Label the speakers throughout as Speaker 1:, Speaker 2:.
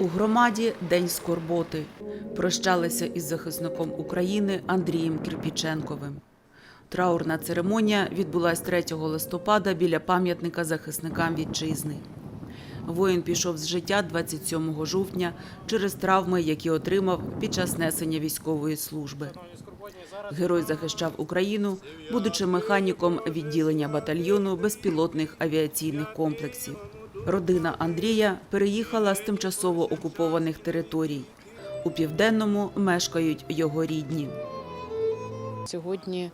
Speaker 1: У громаді День скорботи. Прощалися із захисником України Андрієм Кірпіченковим. Траурна церемонія відбулась 3 листопада біля пам'ятника захисникам вітчизни. Воїн пішов з життя 27 жовтня через травми, які отримав під час несення військової служби. Герой захищав Україну, будучи механіком відділення батальйону безпілотних авіаційних комплексів. Родина Андрія переїхала з тимчасово окупованих територій. У південному мешкають його рідні.
Speaker 2: Сьогодні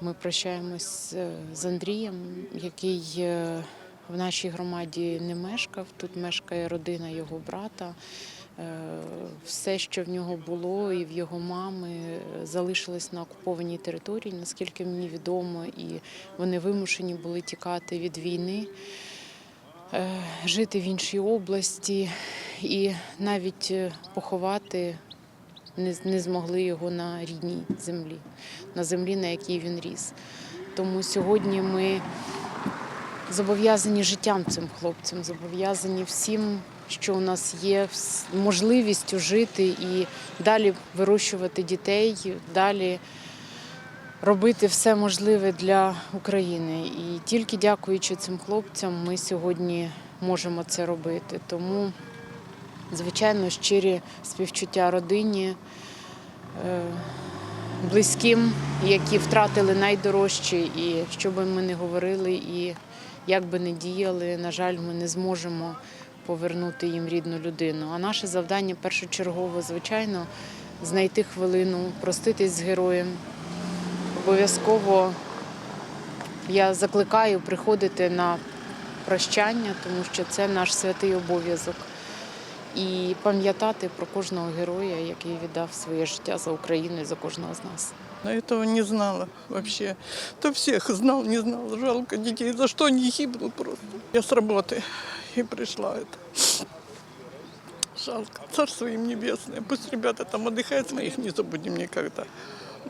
Speaker 2: ми прощаємось е, з Андрієм, який е, в нашій громаді не мешкав. Тут мешкає родина його брата. Е, Все, що в нього було, і в його мами, е, залишилось на окупованій території, наскільки мені відомо, і вони вимушені були тікати від війни, е, жити в іншій області і навіть поховати не змогли його на рідній землі, на землі, на якій він ріс. Тому сьогодні ми зобов'язані життям цим хлопцям, зобов'язані всім, що у нас є, можливістю жити і далі вирощувати дітей, далі робити все можливе для України. І тільки дякуючи цим хлопцям, ми сьогодні можемо це робити. Тому Звичайно, щирі співчуття родині, е, близьким, які втратили найдорожче, і що би ми не говорили, і як би не діяли, на жаль, ми не зможемо повернути їм рідну людину. А наше завдання першочергово, звичайно, знайти хвилину, проститись з героєм. Обов'язково я закликаю приходити на прощання, тому що це наш святий обов'язок і пам'ятати про кожного героя, який віддав своє життя за Україну і за кожного з нас.
Speaker 3: Я этого не знала вообще. То всех знал, не знал. Жалко детей. За что они гибнут просто. Я с работы и пришла это. Жалко. Царство им небесное. Пусть ребята там отдыхают, мы их не забудем никогда.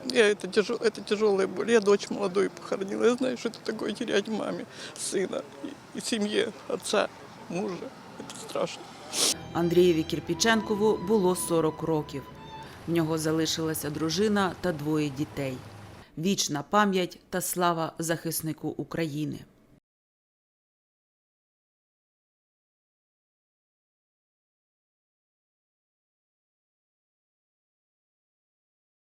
Speaker 3: Я, это, тяжел, это тяжелая боль. Я дочь молодую похоронила. Я знаю, что это такое терять маме, сына и, и семье, отца, мужа. Это страшно.
Speaker 1: Андрієві Кірпіченкову було 40 років. В нього залишилася дружина та двоє дітей. Вічна пам'ять та слава захиснику України.